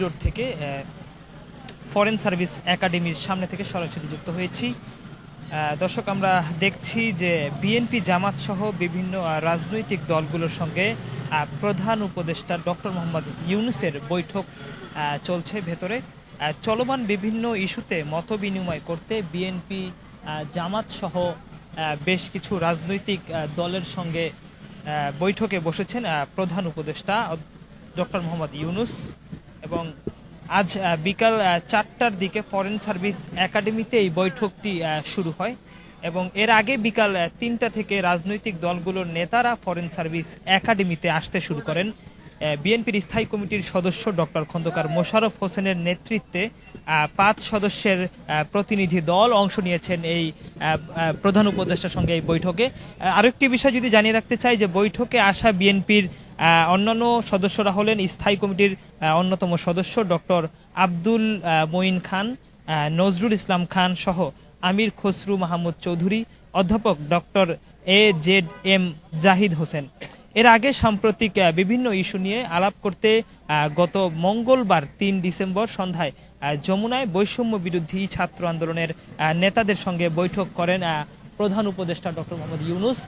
Road থেকে foreign service একাডেমির সামনে থেকে সরাসরি যুক্ত হয়েছি। দর্শক, আমরা দেখছি যে বিএনপি জামাত সহ বিভিন্ন রাজনৈতিক দলগুলোর সঙ্গে প্রধান উপদেষ্টা ডক্টর মোহাম্মদ ইউনুসের বৈঠক চলছে ভেতরে। চলমান বিভিন্ন ইস্যুতে মত বিনিময় করতে বিএনপি জামাত সহ বেশ কিছু রাজনৈতিক দলের সঙ্গে বৈঠকে বসেছেন প্রধান উপদেষ্টা ডক্টর মোহাম্মদ ইউনুস। এবং আজ বিকাল চারটার দিকে ফরেন সার্ভিস একাডেমিতে এই বৈঠকটি শুরু হয় এবং এর আগে বিকাল তিনটা থেকে রাজনৈতিক দলগুলোর নেতারা ফরেন সার্ভিস একাডেমিতে আসতে শুরু করেন। বিএনপির স্থায়ী কমিটির সদস্য ডক্টর খন্দকার মোশারফ হোসেনের নেতৃত্বে পাঁচ সদস্যের প্রতিনিধি দল অংশ নিয়েছেন এই প্রধান উপদেষ্টার সঙ্গে এই বৈঠকে। আরেকটি বিষয় যদি জানিয়ে রাখতে চাই যে বৈঠকে আসা বিএনপির অন্যান্য সদস্যরা হলেন স্থায়ী কমিটির অন্যতম সদস্য ডক্টর আব্দুল মঈন খান নজরুল ইসলাম খান সহ আমির খসরু মাহমুদ চৌধুরী, অধ্যাপক doctor A Z M Zahid Hossain. এর আগে সাম্প্রতিক বিভিন্ন ইস্যু নিয়ে আলাপ করতে গত মঙ্গলবার তিন ডিসেম্বর সন্ধ্যায় যমুনায় বৈষম্য বিরোধী ছাত্র আন্দোলনের নেতাদের সঙ্গে বৈঠক করেন প্রধান উপদেষ্টা ডক্টর মোহাম্মদ ইউনুস।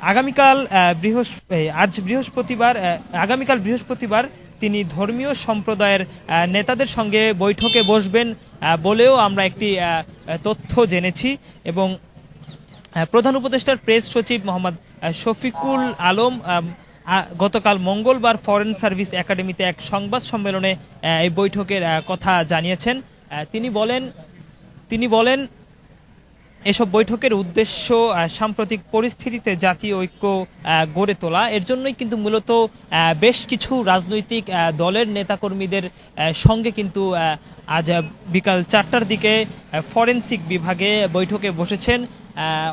আগামীকাল বৃহস্প আজ বৃহস্পতিবার আগামীকাল বৃহস্পতিবার তিনি ধর্মীয় সম্প্রদায়ের নেতাদের সঙ্গে বৈঠকে বসবেন বলেও আমরা একটি তথ্য জেনেছি এবং প্রধান উপদেষ্টার প্রেস সচিব মোহাম্মদ শফিকুল আলম গতকাল মঙ্গলবার ফরেন সার্ভিস একাডেমিতে এক সংবাদ সম্মেলনে এই বৈঠকের কথা জানিয়েছেন। তিনি বলেন তিনি বলেন, এসব বৈঠকের উদ্দেশ্য সাম্প্রতিক পরিস্থিতিতে জাতীয় ঐক্য গড়ে তোলা। এর জন্যই কিন্তু মূলত বেশ কিছু রাজনৈতিক দলের নেতাকর্মীদের সঙ্গে কিন্তু আজ বিকাল চারটার দিকে ফরেন্সিক বিভাগে বৈঠকে বসেছেন।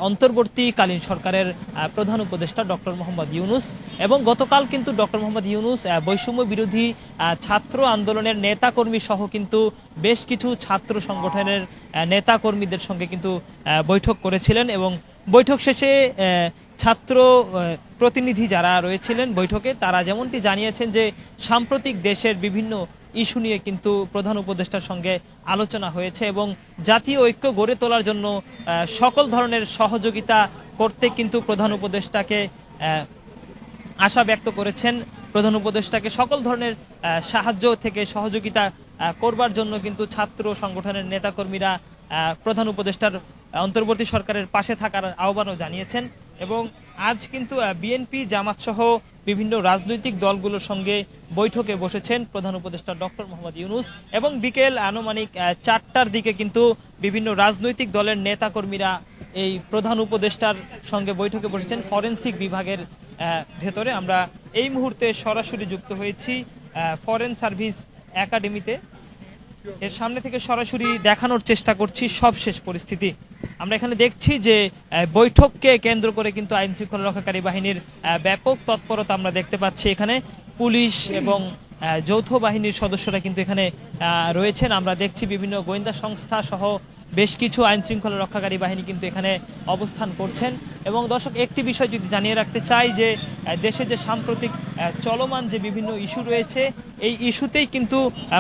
অন্তর্বর্তীকালীন সরকারের প্রধান উপদেষ্টা ডক্টর মোহাম্মদ ইউনুস এবং গতকাল কিন্তু ডক্টর মোহাম্মদ ইউনুস বৈষম্য বিরোধী ছাত্র আন্দোলনের নেতাকর্মী সহ কিন্তু বেশ কিছু ছাত্র সংগঠনের নেতাকর্মীদের সঙ্গে কিন্তু বৈঠক করেছিলেন এবং বৈঠক শেষে ছাত্র প্রতিনিধি যারা রয়েছিলেন বৈঠকে, তারা যেমনটি জানিয়েছেন যে সাম্প্রতিক দেশের বিভিন্ন ইস্যু নিয়ে কিন্তু প্রধান উপদেষ্টার সঙ্গে আলোচনা হয়েছে এবং জাতীয় ঐক্য গড়ে তোলার জন্য সকল ধরনের সহযোগিতা করতে কিন্তু প্রধান উপদেষ্টাকে আশা ব্যক্ত করেছেন। প্রধান উপদেষ্টাকে সকল ধরনের সাহায্য থেকে সহযোগিতা করবার জন্য কিন্তু ছাত্র সংগঠনের নেতাকর্মীরা প্রধান উপদেষ্টার অন্তর্বর্তী সরকারের পাশে থাকার আহ্বানও জানিয়েছেন। এবং আজ কিন্তু বিএনপি জামাত সহ বিভিন্ন রাজনৈতিক দলগুলোর সঙ্গে বৈঠকে বসেছেন প্রধান উপদেষ্টা ডক্টর মোহাম্মদ ইউনুস এবং বিকেল আনুমানিক চারটার দিকে কিন্তু বিভিন্ন রাজনৈতিক দলের নেতাকর্মীরা এই প্রধান উপদেষ্টার সঙ্গে বৈঠকে বসেছেন। ফরেনসিক বিভাগের ভেতরে আমরা এই মুহূর্তে সরাসরি যুক্ত হয়েছি ফরেন সার্ভিস একাডেমিতে। এর সামনে থেকে সরাসরি দেখানোর চেষ্টা করছি সবশেষ পরিস্থিতি। আমরা এখানে দেখছি যে বৈঠককে কেন্দ্র করে কিন্তু আইন শৃঙ্খলা রক্ষাকারী বাহিনীর ব্যাপক তৎপরতা আমরা দেখতে পাচ্ছি এখানে। পুলিশ এবং যৌথ বাহিনীর সদস্যরা কিন্তু এখানে রয়েছেন। আমরা দেখছি বিভিন্ন গোয়েন্দা সংস্থা সহ বেশ কিছু আইন শৃঙ্খলা রক্ষাকারী বাহিনী কিন্তু এখানে অবস্থান করছেন। এবং দর্শক, একটি বিষয় যদি জানিয়ে রাখতে চাই যে দেশে যে সাম্প্রতিক চলমান যে বিভিন্ন ইস্যু রয়েছে এই ইস্যুতেই কিন্তু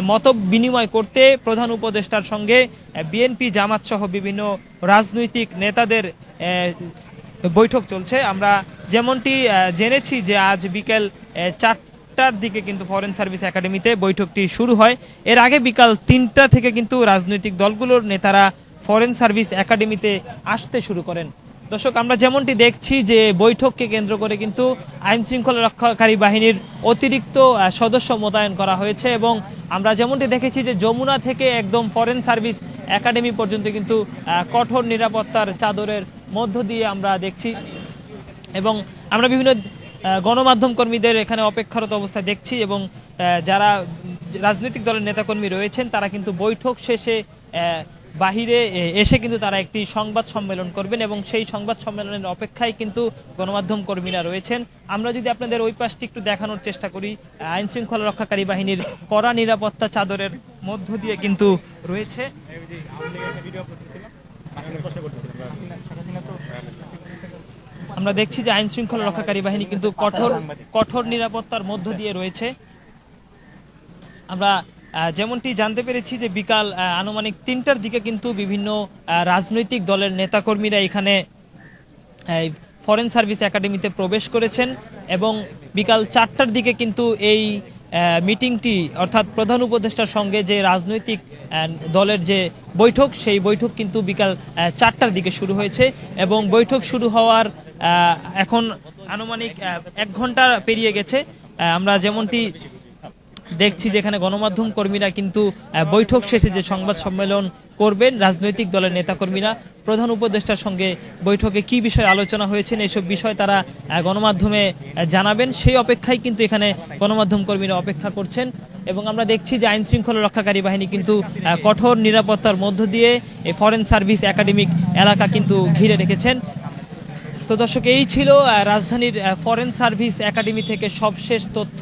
মত বিনিময় করতে প্রধান উপদেষ্টার সঙ্গে বিএনপি জামাত সহ বিভিন্ন রাজনৈতিক নেতাদের বৈঠক চলছে। আমরা যেমনটি জেনেছি যে আজ বিকেল চারটার দিকে কিন্তু ফরেন সার্ভিস একাডেমিতে বৈঠকটি শুরু হয়। এর আগে বিকাল তিনটা থেকে কিন্তু রাজনৈতিক দলগুলোর নেতারা ফরেন সার্ভিস একাডেমিতে আসতে শুরু করেন। দর্শক, আমরা যেমনটি দেখছি যে বৈঠককে কেন্দ্র করে কিন্তু আইন শৃঙ্খলা রক্ষাকারী বাহিনীর অতিরিক্ত সদস্য মোতায়েন করা হয়েছে এবং আমরা যেমনটি দেখেছি যে যমুনা থেকে একদম ফরেন সার্ভিস একাডেমি পর্যন্ত কিন্তু কঠোর নিরাপত্তার চাদরের মধ্য দিয়ে আমরা দেখছি এবং আমরা বিভিন্ন গণমাধ্যম কর্মীদের এখানে অপেক্ষারত অবস্থায় দেখছি এবং যারা রাজনৈতিক দলের নেতাকর্মী রয়েছেন, তারা কিন্তু বৈঠক শেষে বাহিরে এসে কিন্তু তারা একটি সংবাদ সম্মেলন করবেন এবং সেই সংবাদ সম্মেলনের অপেক্ষায় কিন্তু গণমাধ্যম কর্মীরা রয়েছেন। আমরা যদি আপনাদের ওই পাশটি একটু দেখানোর চেষ্টা করি, আইন শৃঙ্খলা রক্ষাকারী বাহিনীর কড়া নিরাপত্তা চাদরের মধ্য দিয়ে কিন্তু রয়েছে। আমরা দেখছি যে আইন শৃঙ্খলা রক্ষাকারী বাহিনী কিন্তু কঠোর কঠোর নিরাপত্তার মধ্য দিয়ে রয়েছে। আমরা যেমনটি জানতে পেরেছি যে বিকাল আনুমানিক তিনটার দিকে কিন্তু বিভিন্ন রাজনৈতিক দলের নেতাকর্মীরা এখানে ফরেন সার্ভিস একাডেমিতে প্রবেশ করেছেন এবং বিকাল চারটার দিকে কিন্তু এই মিটিংটি, অর্থাৎ প্রধান উপদেষ্টার সঙ্গে যে রাজনৈতিক দলের যে বৈঠক, সেই বৈঠক কিন্তু বিকাল চারটার দিকে শুরু হয়েছে এবং বৈঠক শুরু হওয়ার এখন আনুমানিক এক ঘণ্টা পেরিয়ে গেছে। আমরা যেমনটি দেখছি যেখানে গণমাধ্যম কর্মীরা কিন্তু বৈঠক শেষে যে সংবাদ সম্মেলন করবেন রাজনৈতিক দলের নেতাকর্মীরা, প্রধান উপদেষ্টার সঙ্গে বৈঠকে কি বিষয়ে আলোচনা হয়েছেন এইসব বিষয় তারা গণমাধ্যমে জানাবেন। সেই অপেক্ষায় কিন্তু এখানে গণমাধ্যম কর্মীরা অপেক্ষা করছেন। এবং আমরা দেখছি যে আইন শৃঙ্খলা রক্ষাকারী বাহিনী কিন্তু কঠোর নিরাপত্তার মধ্য দিয়ে ফরেন সার্ভিস একাডেমিক এলাকা কিন্তু ঘিরে রেখেছেন। তো দর্শক, এই ছিল রাজধানীর ফরেন সার্ভিস একাডেমি থেকে সবশেষ তথ্য।